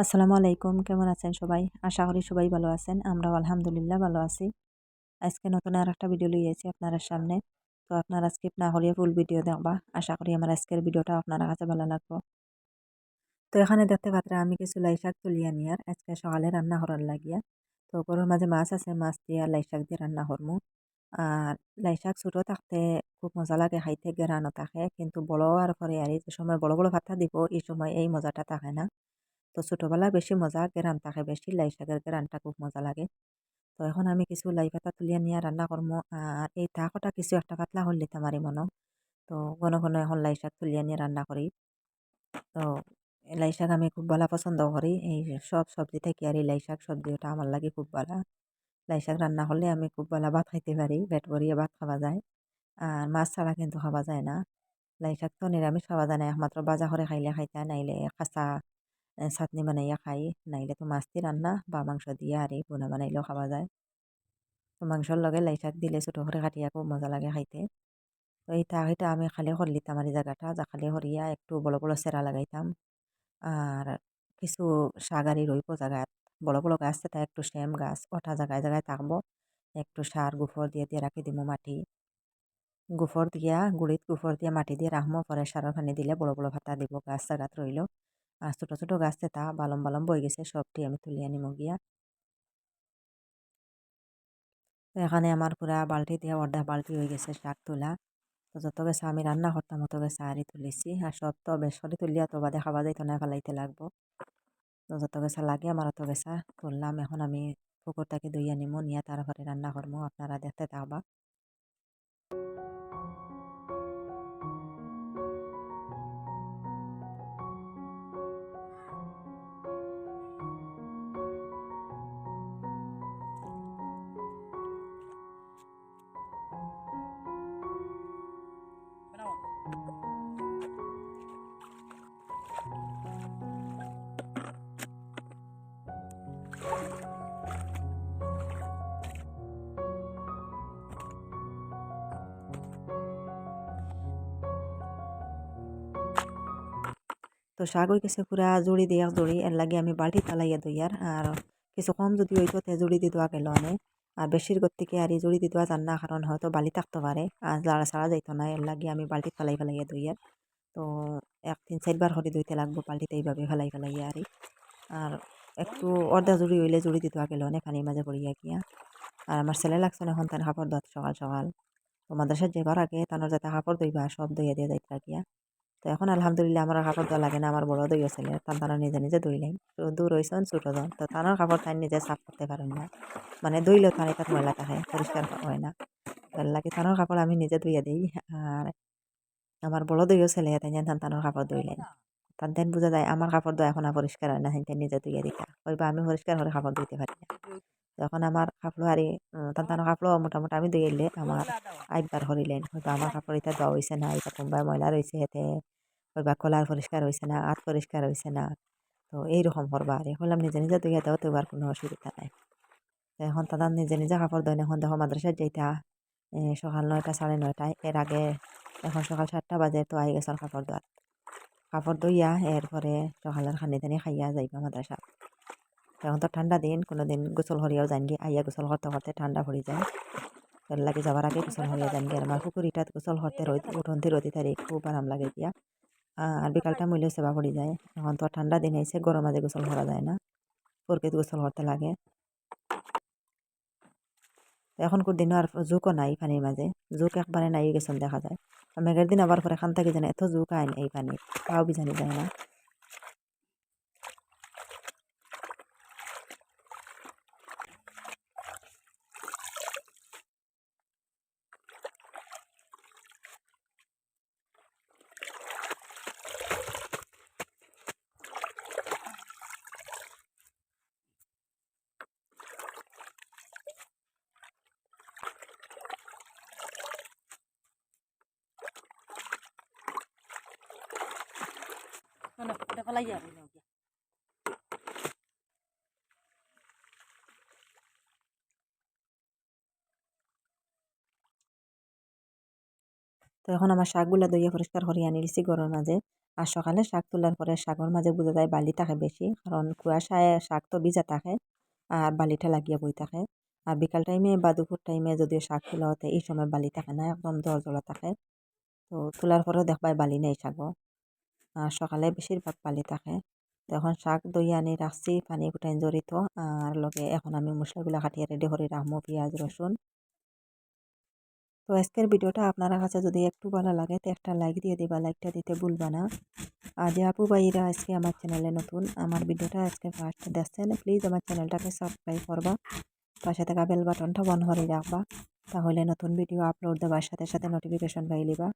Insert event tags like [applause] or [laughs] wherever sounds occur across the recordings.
আসসালামু আলাইকুম, কেমন আছেন সবাই? আশা করি সবাই ভালো আছেন, আমরাও আলহামদুলিল্লাহ ভালো আছি। আজকে নতুন আর একটা ভিডিও লইয়েছি আপনার সামনে। তো আপনারা স্কিপ না করিয়ে ফুল ভিডিও দেখবা। আশা করি আমার আজকের ভিডিওটা আপনার কাছে ভালো লাগবো। তো এখানে দেখতে পাত্রে আমি কিছু লাই শাক তুলিয়া নিয়ার আজকে সকালে রান্না করার লাগিয়া। তো গরুর মাঝে মাছ আছে, মাছ দিয়ে লাই শাক দিয়ে রান্না করমু। আর লাই শাক ছোটো থাকতে খুব মজা লাগে, খাইতে গেরানো থাকে। কিন্তু বড় আর পরে আর এই সময় বড় বড় ভাতটা দিব, এই সময় এই মজাটা থাকে না। তো ছোটোবেলায় বেশি মজা গেরান থাকে বেশি লাই শাকের গেরানটা খুব মজা লাগে। তো এখন আমি কিছু লাই পাতা তুলিয়া নিয়ে রান্না করব আর এই তাকটা কিছু একটা পাতলা হল দিতে পারি মনে তো ঘন ঘন এখন লাই শাক তুলিয়া নিয়ে রান্না করি তো লাই শাক আমি খুব ভালো পছন্দ করি। এই সব সবজি থেকে আর এই লাই শাক সবজিটা আমার লাগে খুব ভালো লাই শাক রান্না করলে আমি খুব ভালো ভাত খাইতে পারি পেট ভরিয়ে ভাত খাওয়া যায়। আর মাছ ছাড়া কিন্তু খাওয়া যায় না। লাই শাক তো নিরামিষ খাওয়া যায় না একমাত্র বাজা করে খাইলে খাইতে, নাইলে কাঁচা চাটনি বানাইয়া খাই, নাইলে তো মাছ দিয়ে রান্না বা মাংস দিয়ে আর এই বোনা বানাইলেও খাওয়া যায়। তো মাংসর লগে লাই শাক দিলে ছোটো করে কাটিয়া খুব মজা লাগে খাইতে। তো এই তাহিটা আমি খালি করলিতাম আর এই জায়গাটা যা খালি করিয়া একটু বড় বড় সেরা লাগাইতাম। আর কিছু শাগারি রইব জায়গাত বড় বড় গাছ তা একটু শ্যাম গাছ ওটা জায়গায় জায়গায় থাকব। একটু সার গুফর দিয়ে দিয়ে রাখি দিব মাটি। গুফর দিয়া গুড়িত গুফর দিয়ে মাটি দিয়ে রাখব পরে সারের পানি দিলে বড় বড় ভাতা দিব, গাছ জায়গাত রইল আর ছোটো ছোটো গাছ তা বালম বালম বই গেছে, সবটি আমি তুলে আনিম গিয়া এখানে আমার পুরা বালতি দিয়ে অর্ধা বালতি হয়ে গেছে শাক তোলা। তো যত গেছে আমি রান্না করতাম অত গেছে আরই তুলেছি। আর সব তো বেশ করে তুলিয়া তো বাদে খাওয়া যাইতো না, ফেলাইতে লাগবো। তো যত গেছা লাগে আমার অত গেছা তুললাম। এখন আমি পুকুরটাকে দইয়া নিমো নিয়ে তারপরে রান্না করব আপনারা দেখতে থাকবা। তো শাক হয়ে গেছে পুরা জুড়ি দিয়ে, জুড়ি এর লাগে আমি বালতি তালাইয়া দইয়ার আর আর কিছু কম যদি হইতো তে জুড়ি দি দেওয়া গেল অনেক আর বেশির গর থেকে আর জুড়ি দি দেওয়া যান না কারণ হয়তো বালি থাকতে পারে, আর যারা ছাড়া যাইতো না, এর লাগে আমি বালতি ফেলাই ফেলাইয়া দইয়ার তো এক তিন চারবার করে দইতে লাগবো বালতিতে এইভাবে ফেলাই ফেলাইয়া আর আর একটু অর্ধা জুড়ি হইলে জুড়ি দিতে গেল অনেক পানির মাঝে পড়িয়া গিয়া আর আমার ছেলে লাগছে না তার কাপড় দাঁত সকাল সকাল। তো মাদ্রাসার যে ঘর আগে, তানোর যাতে কাপড় দইবা সব দইয়া দিয়ে যাইতে গিয়া তো এখন আলহামদুলিল্লাহ আমার কাপড় দেওয়া লাগে না, আমার বড় দই ছেলে, তার তারা নিজে নিজে দইলেন তো দূর হয়েছেন ছোটো জন, তো তানোর কাপড় তাই নিজে সাফ করতে পারেন না। মানে দইলেও তার এটা ময়লা থাকে, পরিষ্কার হয় না। তার লাগে তানোর কাপড় আমি নিজে ধুইয়া দিই? আর আমার বড় দইও ছেলে তাই তান তানোর কাপড় দইলেন তার দেন বোঝা যায়, আমার কাপড় দেওয়া এখন পরিষ্কার হয় না হেন নিজে ধুইয়া দিতা হইবা আমি পরিষ্কার করে কাপড় ধুইতে পারি না। তখন আমার কাপড় আরে তার কাপড় মোটামুটি আমি দইলে আমার আইবার হরিলেন। হয়তো আমার কাপড় এটা দেওয়া হয়েছে না এটা কোনবাই ময়লা রয়েছে এতে হইবা কলার পরিষ্কার হয়েছে না আট পরিষ্কার হয়েছে না। তো এইরকম করবা আরে হলাম নিজে নিজে দইয়া দেওয়া তো কোনো অসুবিধা নাই। এখন তাদের নিজে নিজে কাপড় দেয় এখন দেখো মাদ্রাসায় যাইতা সকাল নয়টা সাড়ে নয়টায় এর আগে এখন সকাল সাতটা বাজে তো আই গেছে কাপড় দেওয়ার কাপড় দইয়া এরপরে সকালের খানি দানি খাইয়া যাইবা মাদ্রাসা এখন তো ঠান্ডা দিন কোনো দিন গোসল হরিয়াও যানগি আইয়া গোসল করতে করতে ঠান্ডা পড়ে যায়। এর লাগে যাবার আগে গোসল হরিয়া যানগি আর আমার পুকুরিটাত গোসল করতে রোদ উঠন্তি রোদি তারিখ খুব আরাম লাগে গিয়া আর বিকালটা মূল্য সেবা পড়ে যায়। এখন তো ঠান্ডা দিন আইসে গরম মাঝে গোসল করা যায় না। প্রকৃত গোসল করতে লাগে। এখন কোন দিনও আর জুকও নাই পানির মাঝে জুক একবারে নাই গেছেন দেখা যায়। মেঘের দিন আবার পরে খান থাকি জানে এত জুক আইন এই পানি তাও বিজানি যায় না। করে ফেলাই যাবে তো এখন আমার শাকগুলা দইয়া পরিষ্কার করিয়া নিয়েছি গরমের মাঝে। আর সকালে শাক তোলার পরে শাকর মাঝে বুঝা যায় বালি থাকে বেশি, কারণ কুয়াশায় শাক তো ভিজা থাকে আর বালিটা লাগিয়া বই থাকে। আর বিকাল টাইমে বা দুপুর টাইমে যদিও শাক তোলা হতে এই সময় বালি থাকে না, একদম জল জলা থাকে। তো তোলার পরেও দেখবাই বালি নেই শাকও। সকালে বেশিরভাগ বালি থাকে। তো এখন শাক, দই, আনি রাখছি পানি ফুটাইন জড়িত। আর লগে এখন আমি মশলাগুলো কাটিয়ে রেডি করে রাখব, পেঁয়াজ, রসুন। তো আজকের ভিডিওটা আপনারা কাছে যদি একটু ভালো লাগে তো একটা লাইক দিয়ে দিবা। লাইকটা দিতে ভুলবা না। আর যে আপু ভাইরা আজকে আমার চ্যানেলে নতুন, আমার ভিডিওটা আজকে ফার্স্ট দেখছেন প্লিজ আমার চ্যানেলটাকে সাবস্ক্রাইব করবা। পাশে থাকা বেল বাটনটা বন্ধ করে রাখবা। তাহলে নতুন ভিডিও আপলোড দেওয়ার সাথে সাথে নোটিফিকেশন পাই লিবা।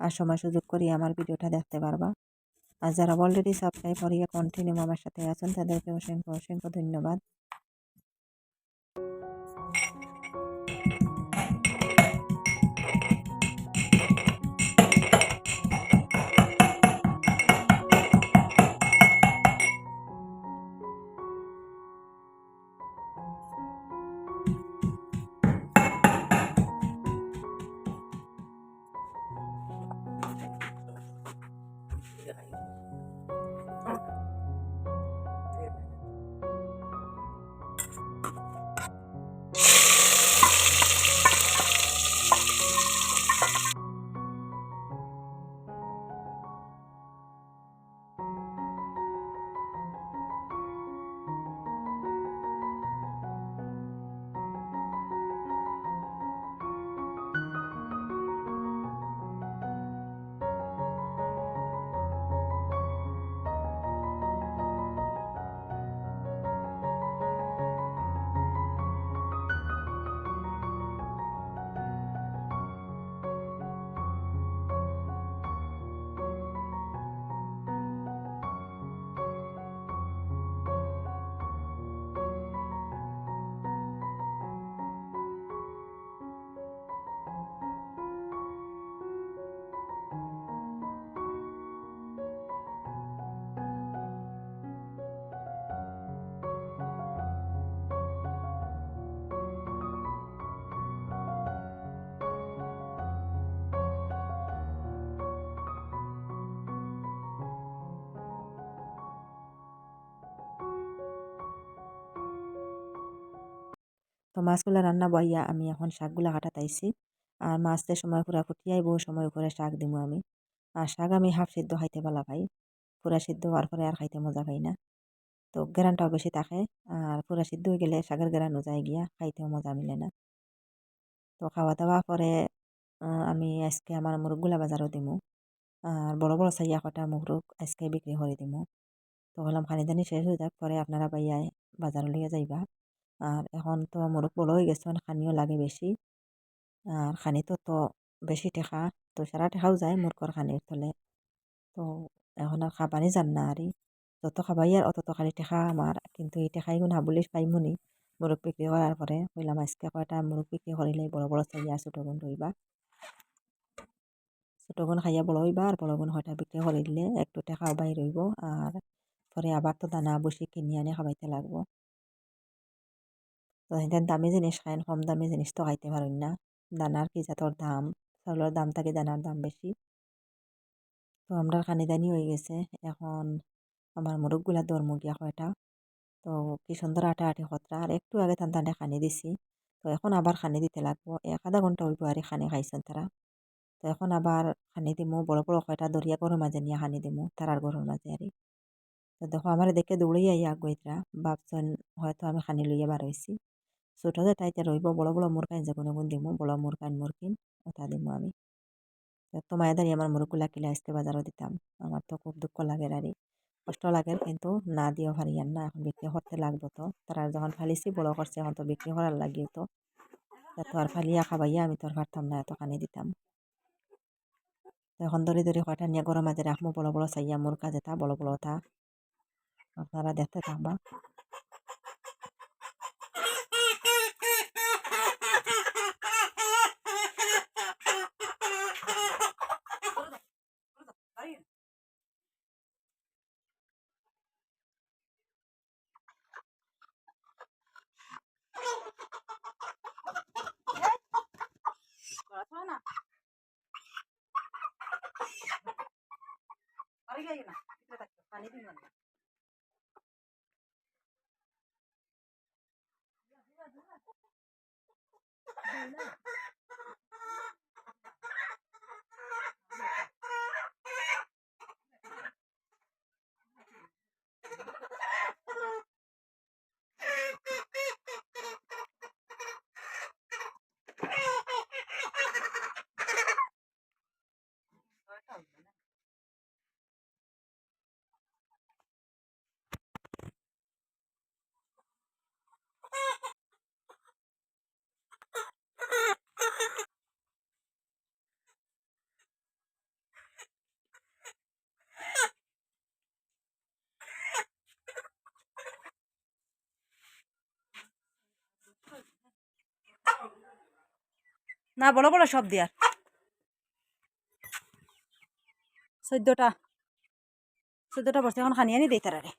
আর সময় সুযোগ করি আমার ভিডিওটা দেখতে পারবা। আর যারা অলরেডি সাবস্ক্রাইব করিয়া কন্টিনিউ আমার সাথে আছেন তাদেরকে অসংখ্য অসংখ্য ধন্যবাদ। তো মাছগুলো রান্না বইয়া আমি এখন শাকগুলো কাটাতাইছি আর মাছদের সময় পুরা ফুটিয়াই বহু সময় করে শাক দিমু আমি। আর শাক আমি হাফ সিদ্ধ খাইতে ভালো পাই পুরা সিদ্ধ হওয়ার পরে আর খাইতে মজা পাই না। তো গ্রানটাও বেশি থাকে। আর পুরা সিদ্ধ হয়ে গেলে শাকের গ্রানও যায় গিয়া খাইতেও মজা মিলে না। তো খাওয়া দাওয়া পরে আমি আজকে আমার মুরগগুলা বাজারও দিমু। আর বড় বড় সাইয়া কটা মুরগ আজকে বিক্রি করে দিমু। তো হলাম খানি দানি শেষ হয়ে যাক, পরে আপনারা বাইয়ায় বাজারও লিয়ে যাইবা। আর এখন তো মোরগ বড় হয়ে গেছে খানিও লাগে বেশি। আর খানি তো বেশি টেকা, তো সারা টেকাও যায় মুরগর খানির তলে। তো এখন আর খাবারই যান না আর যত খাবাই আর অত খালি টেকা আমার কিন্তু এই টেকাই গুণ হাবুলি পাইমুনি মুরগ বিক্রি করার পরে কইলাম আজকে কয়টা মুরগ বিক্রি করিলে বড় বড় চাইয়া ছোটো গুণ রইবা ছোটো গুণ খাইয়া বড় হইবা আর বড় গুণ হয়টা বিক্রি করে দিলে একটু টেকাও বাই রইব আর পরে আবার তো দানা বসে কিনে আনে খাবাইতে লাগবো। তো হেঁতেন দামি জিনিস খাইন কম দামি জিনিস তো খাইতে পারেন না। দানার কি জাতর দাম? চাউলের দাম থাকে দানার দাম বেশি। তো আমরা খানি দানি হয়ে গেছে। এখন আমার মোরগগুলা ধর্ম গিয়া কয়টা। তো কি সুন্দর আটা, আটি খতরা। আর একটু আগে তান তানে খানি দিছি। তো এখন আবার খানি দিতে লাগবো। এক আধা ঘণ্টা হইব আর খানি খাইছেন তারা। তো এখন আবার খানি দিমু। বড় বড় কয়টা দরিয়া গরুর মাঝে নিয়ে খানি দিমু, তারার গরুর মাঝে আর। তো দেখো, আমার দেখে দৌড়েই আই আগুইতরা ভাবছেন হয়তো আমি খানি লইয়া বার হয়েছি ছোট যে তাইতে রইব বড় বড় মুরগাইন যে কোনো গুণ দিমু বড় মুরগাইন মুরগিন ওটা দিমু আমি তো মায়েদারি আমার মুরগুলা কিলে আজকে বাজারও দিতাম আমার তো খুব দুঃখ লাগে আরে কষ্ট লাগে কিন্তু না দিয়েও পারিয়ান না এখন বিক্রি করতে লাগবো তো তারা যখন ফালিছি বড় করছে এখন তো বিক্রি করার লাগিয়ে তো তো আর ফালিয়া খাবাইয়া আমি তো আর পারতাম না এত খানি দিতাম এখন ধরে ধরে কয়টা নিয়ে গরম মাঝে রাখবো বড় বড় চাইয়া মুরগা যেটা বড় বড় তা আপনারা দেখতে থাকবা ना मर ना इतना पानी भी मन না বড় বড় সব দেওয়ার চোদ্দটা চোদ্দটা বসে এখন খানিয়ে আনি দেই তারারে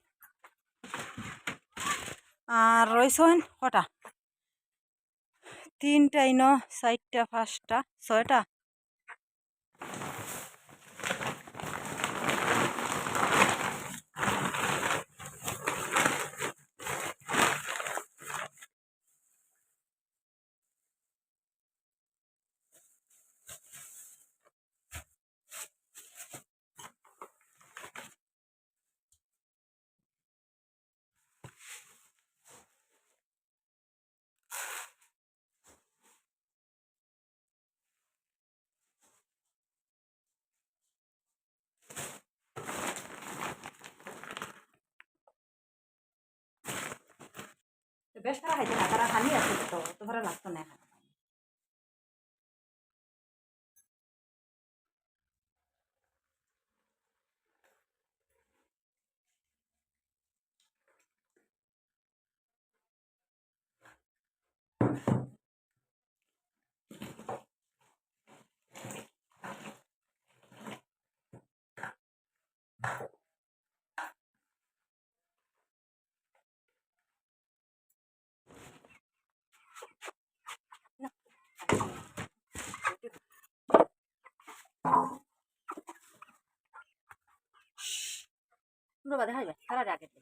আর রয়েছেন কটা? তিনটা, ইন, চারটা, পাঁচটা, ছয়টা। বেশ তারা হাইতে না তারা খালি আছে তো তো লাগতো না খাতে খাইবে তারা আগে দে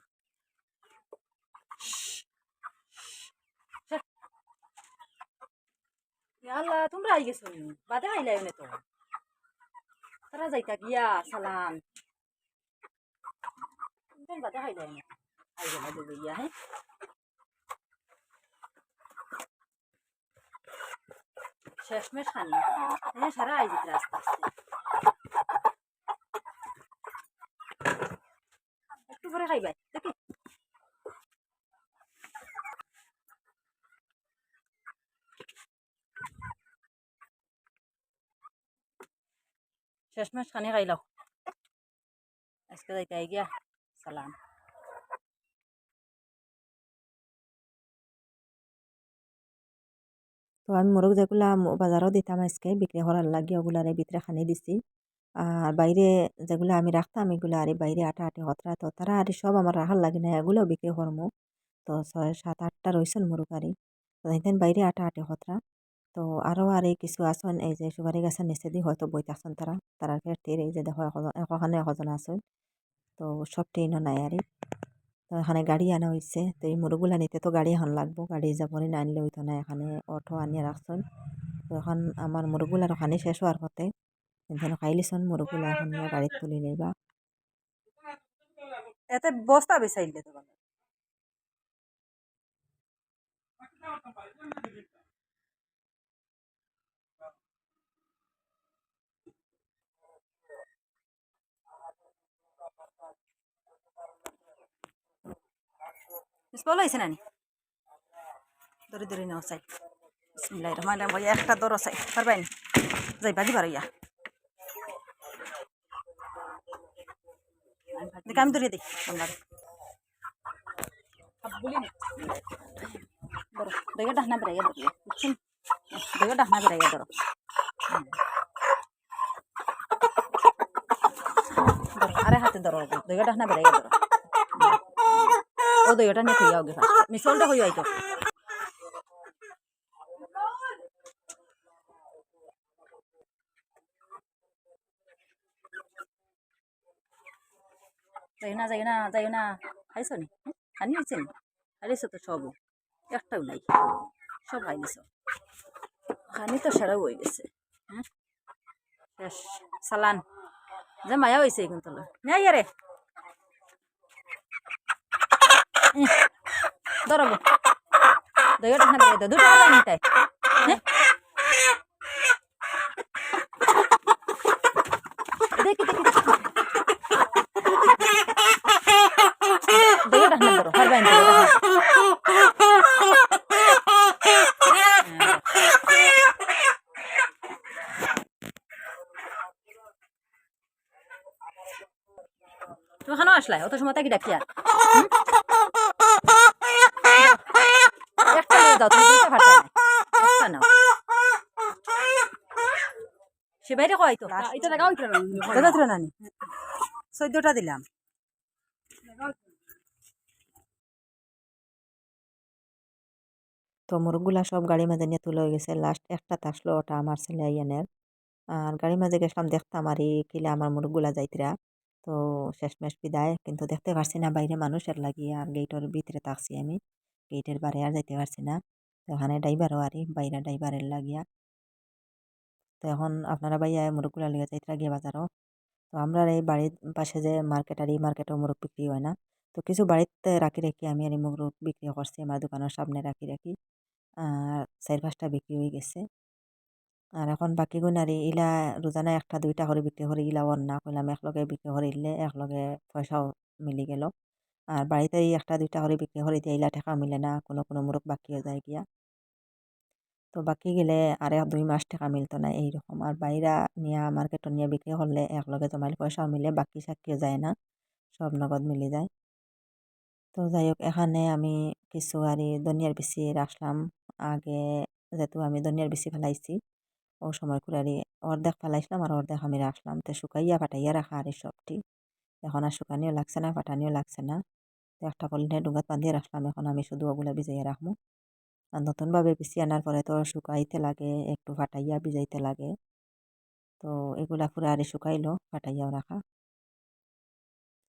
আল্লাহ, তোমরা আই গেছো নি? বাদে খাইলাই নে তো। তারা যাইতা গিয়া, সালাম। বাদে খাইলাই না আই গেলা দুবে গিয়া হ্যাঁ? শেষমেশ খানি হ্যাঁ সারা আই যেতে আস্তে। আস্তে একটু পরে খাইবাই দেখি শেষমেশ খানি খাইলাও আজকে যাইতে আই গিয়া সালাম তো আমি মোরগ যেগুলা ম- বাজারও দিতাম আজকে বিক্রি করার লাগিয়ে ওগুলার ভিতরে খানি দিছি আর বাইরে যেগুলো আমি রাখতাম, এগুলো আর বাইরে আটা আটি হতরা তো তারা আর সব আমার রাখার লাগে না, এগুলো বিক্রি করমু তো ছয়, সাত, আটটা রয়েছেন মুরগ আরি। তো দেখেন বাইরে আটা আটি হতরা। তো আরও আর এই কিছু আসন, এই যে সুপারি গাছের নিচে দিয়ে হয়তো বইতে আসন তারা। তারা ফেরতির এই যে দেখো এখন- এখন আসন তো সব ট্রেনও নাই আরে। তো এখানে গাড়ি আনা হয়েছে তো এই মুরগুলা নিতে তো গাড়ি এখন লাগবো। গাড়ি যাবনি না আনলে হইতো না, এখানে অটো আনিয়ে রাখছেন। তো এখন আমার মুরগুলার ওখানে শেষ হওয়ার পথে। কিন্তু খাইলিছন মুরগুলা এখন নিয়ে গাড়িত [laughs] তুলি নিবা এতে বস্তা বেচাইলে তো বলো হয়েছে নানি? দরি দরি নাও চাই। বিসমিল্লাহ রহমান রহিম। একটা দরো চাই। পারবেন? যাই বাজি পারো ইয়া দেখ আমি ধরিয়ে তোমরা ধরো দেখে ডাহনা বেড়াইয়া ধরো বুঝছেন দেখে ডাহনা বেড়াইয়া ধরো। আরে হাতে ধরো দেখে ডাহনা বেড়াইয়া ধরো। ও দেখে নিয়ে ফার্স্ট মিসলটা হইয়া আইতো যাই না যাই না যাই না। খাইছ নি? খানি হয়েছে নি? খাইছ তো সবও। একটাও নাই। সব নিছ খানি তো সেরাও হয়ে গেছে। হ্যাঁ শেষ সালান যে মায়া হয়েছে কিন্তু নাই রে। ধরব দইটা না দুটো নিতাই। হ্যাঁ দেখি দেখি দেখি দইটা না ধরো হারবাইন দইটা তুমি খানো আসলাই অত সময় তাকি ডাকি আর। হুম? একটা নিয়ে তুমি দুইটা ভাটা একটা নাও সে বাইরে কয় তো? এটা দেখাও এটা দাদা নানি। চোদ্দটা দিলাম। তো মুরগগুলা সব গাড়ির মাঝে নিয়ে তুলে গেছে। লাস্ট একটা আসলো ওটা আমার ছেলে আইয়ানের আর গাড়ির মাঝে গেছিলাম দেখতাম আর এই কিলে আমার মুরগগুলা যাইতরা। তো শেষমেশ বিদায়। কিন্তু দেখতে পারছি না বাইরে মানুষের লাগিয়ে আর গেটের ভিতরে থাকছি আমি। গেটের বারে আর যাইতে পারছি না। তো ওখানে ড্রাইভারও আরি বাইরে ড্রাইভারের লাগিয়া। তো এখন আপনারা বাইয়া মুরগগুলা লিগে যাইতরা গিয়ে বাজারও। তো আমরা এই বাড়ির পাশে যে মার্কেট আর এই মার্কেটেও মুরগ বিক্রি হয় না। তো কিছু বাড়িতে রাখি রাখি আমি আর এই মুরগ বিক্রি করছি। আমার দোকানের সামনে রাখি রাখি। আর চার পাঁচটা বিক্রি হয়ে গেছে। আর এখন বাকি গুণারি ইলা রোজানা একটা, দুইটা করে বিক্রি করে ইলা অন্য কইলাম, একলগে বিক্রি করে ইলে একলগে পয়সাও মিলি গেল। আর বাড়িতে একটা, দুইটা করে বিক্রি করে দিয়ে ইলা টাকা মিলে না, কোনো কোনো মুরগ বাকিও যায় গিয়া। তো বাকি গেলে আর দুই মাস টাকা মিলতো না এইরকম। আর বাইরা নিয়ে মার্কেটে নিয়ে বিক্রি করলে একলগে জমাইলে পয়সাও মিলে, বাকি সাকিও যায় না, সব নগদ মিলে যায়। তো যাই হোক এখানে আমি কিছু আর ধনিয়ার বিচি রাখলাম আগে যেহেতু আমি ধনিয়ার বিচি ফেলাইছি ও সময় করে আর অর্ধেক ফেলাইছিলাম আর অর্ধেক আমি রাখলাম। তো শুকাইয়া ফাটাইয়া রাখা আর সবটি। এখন আর শুকানিও লাগছে না, ফাটানিও লাগছে না। তো একটা পলিথিনে ডুঙ্গাত বান্ধিয়ে রাখলাম। এখন আমি শুধু ওগুলা ভিজাইয়া রাখব আর নতুনভাবে বিচি আনার পরে তো শুকাইতে লাগে, একটু ফাটাইয়া ভিজাইতে লাগে। তো এগুলা পুরো আর শুকাইলো, ফাটাইয়াও রাখা।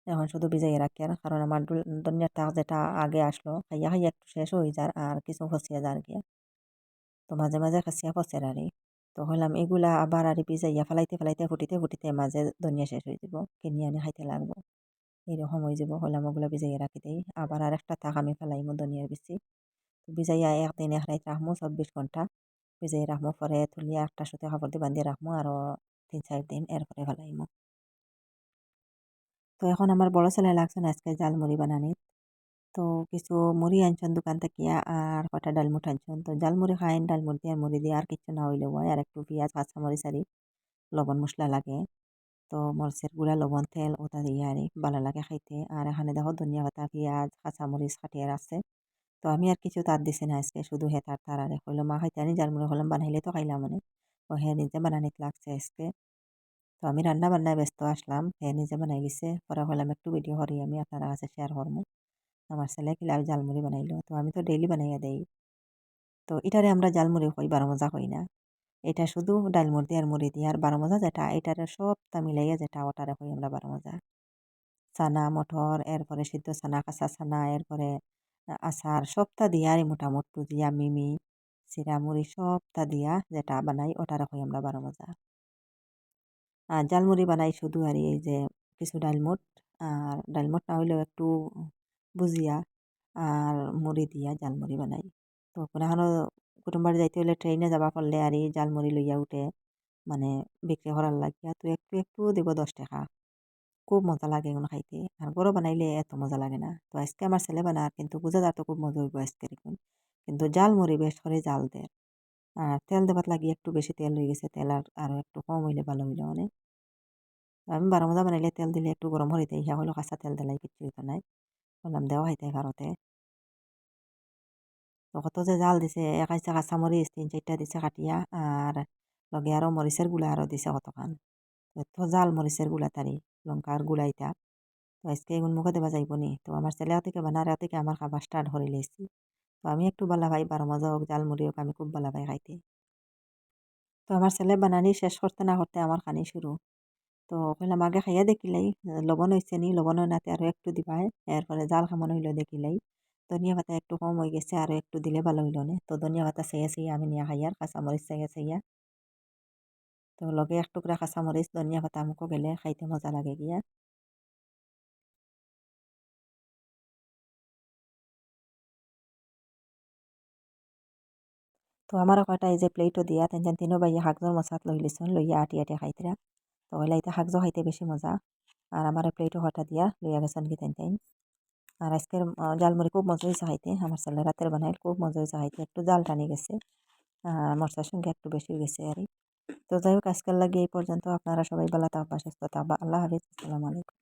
এখন শুধু ভিজাইয়া রাখি আর, কারণ আমার ধনিয়ার তাক যেটা আগে আসলো, খাইয়া খাইয়া একটু শেষ হয়ে যায় আর কিছু ফসিয়া যার গিয়া। তো মাঝে মাঝে খাসিয়া ফসের আরে তো হলাম এগুলা আবার আর ভিজাইয়া ফেলাইতে ফেলাইতে ফুটিতে ফুটিতে মাঝে ধনিয়া শেষ হয়ে যাব কিনি আনি খাইতে লাগবো। এইরকম হয়ে যাব হলাম ওগুলা ভিজাইয়া রাখি দেই। আবার আর একটা তাক আমি ফেলাইমো ধনিয়ার বেশি তো ভিজাইয়া একদিন এক রাইত রাখব চব্বিশ ঘণ্টা ভিজাই রাখব পরে তুলিয়া একটা সুতে কাপড় দিয়ে বান্ধিয়ে রাখব আরও তিন, চার দিন এরপরে ফেলাইমো। তো এখন আমার বড় ছেলে লাগছে না, আজকে জাল মুড়ি বানানিত তো কিছু মুড়ি আনছেন দোকান থেকে, আর কটা ডালমুট আনছেন। তো জাল মুড়ি খাইন ডালমুট দিয়ে মুড়ি দিয়ে আর কিছু না হইলেও হয়, আর একটু পেঁয়াজ কাঁচামরিচ আরি লবণ মশলা লাগে। তো মরিচের গুঁড়া, লবণ, তেল, ওটা দিয়ে আরি ভালো লাগে খাইতে। আর এখানে দেখো ধনিয়া পাতা, পেঁয়াজ কাঁচামরিচ খাটিয়ে আছে তো আমি আর কিছু তার দিছি না আজকে, শুধু হে তার তার আরে হইল। মা খাইতে আনি, জাল মুড়ি হলাম, বানাইলে তো খাইলাম মানে। ও হে নিজে বানানিত লাগছে আজকে। তো আমি রান্না বান্নায় ব্যস্ত আসলাম, হে নিজে বানাই লিছে পরে হলাম একটু ভিডিও করি আমি, আপনারা কাছে শেয়ার করব আমার ছেলে কিলা জালমুড়ি বানাইলো? তো আমি তো ডেইলি বানাইয়া দেই। তো এটারে আমরা জালমুড়ি কই, বারো মজা কই না। এটা শুধু ডাল মুড়ি দিয়ে আর মুড়ি দিয়ে আর বারো মজা যেটা, এটারে সবটা মিলাইয়া যেটা, ওটারে কই আমরা বারো মজা। ছানা, মটর, এরপরে সিদ্ধ চানা কাঁচা ছানা, এরপরে আচার সবটা দিয়া আর মোটামুট পুজিয়া মিমি চিরা মুড়ি সবটা দিয়া যেটা বানাই, ওটারে কই আমরা বারো মজা। আর জালমুড়ি বানাই শুধু আর এই যে কিছু ডালমুট আর ডালমুট না হইলেও একটু বুজিয়া আর মুড়ি দিয়া জালমুড়ি বানাই। তো কোনোখানো কুটুম্বার যাইতে হলে ট্রেনে যাবা পারলে আর এই জালমুড়ি লইয়া উঠে মানে বিক্রি করার লাগিয়া তো একটু একটু দিব দশ টাকা। খুব মজা লাগে এগুলো খাইতে। আর গরো বানাইলে এত মজা লাগে না। তো আজকে আমার ছেলে বানার, কিন্তু বুঝা যার তো খুব মজা হইব আজকে এখন। কিন্তু জালমুড়ি বেশ করে জাল দেয়। আর তেল দেবার লাগি একটু বেশি তেল হয়ে গেছে, তেল আর আরও একটু কম হইলে ভালো হইলে মানে। আমি বারো মজা বানাইলে তেল দিলে একটু গরম হরিতে ইয়া হলো কাঁচা তেল দিলাই কিছু নাই। বললাম দেওয়া খাইতে ভারতে তো কত যে জাল দিছে একাইছে কাঁচা মরিচ তিন চারটা দিছে কাটিয়া আর লগে আরও মরিচেরগুলা আরও দিছে কতখান তো জাল মরিচেরগুলা তারি লঙ্কারগুলা গুলাইটা তো আজকে এগুন মুখে দেবা যাইব নি তো আমার ছেলে থেকে বানার থেকে আমার খাবার স্টার্ট করে লেছি তো আমি একটু বালা ভাই বারো মজা হোক জাল মুড়ি হোক আমি খুব বালা ভাই খাইতে তো আমার ছেলে বানানি শেষ করতে না করতে আমার খানি শুরু তো কইলাম, আগে খাইয়া দেখিলাই লবণ হয়েছে নি, লবণ নাতে আরও একটু দিবাই এরপরে জাল কেমন হইল দেখিলাই ধনিয়া পাতা একটু কম হয়ে গেছে আরও একটু দিলে ভালো হইল না। তো ধনিয়া পাতা চাইয়া চাইয়া আমি নিয়ে খাইয়ার কাঁচামরিচ চাইয়া চাইয়া। তো লগে এক টুকরা কাঁচামরিচ, ধনিয়া পাতা আমুকও গেলে খাইতে মজা লাগে গিয়া। তো আমার কয়টা এই যে প্লেটও দিয়া তেন তিনো বাইয়া শাকজোর মশাত লই লিছুন লইয়া আটি আটি খাইতরা। তো ওইলা শাক জহাইতে বেশি মজা। আর আমার প্লেটও হঠাৎ দিয়া লইয়া গেছেন কি তাই তাইন আর আজকের জালমুড়ি খুব মজা হয়েছে আমার ছেলে রাতের বানাইল খুব মজা হয়েছে একটু জাল টানি গেছে। মশলার সঙ্গে একটু বেশি গেছে আর তো যাই হোক আজকাল লাগে এই পর্যন্ত। আপনারা সবাই ভালো থাকবা সুস্থ থাকবা আল্লাহ হাফিজ। আসসালামু আলাইকুম।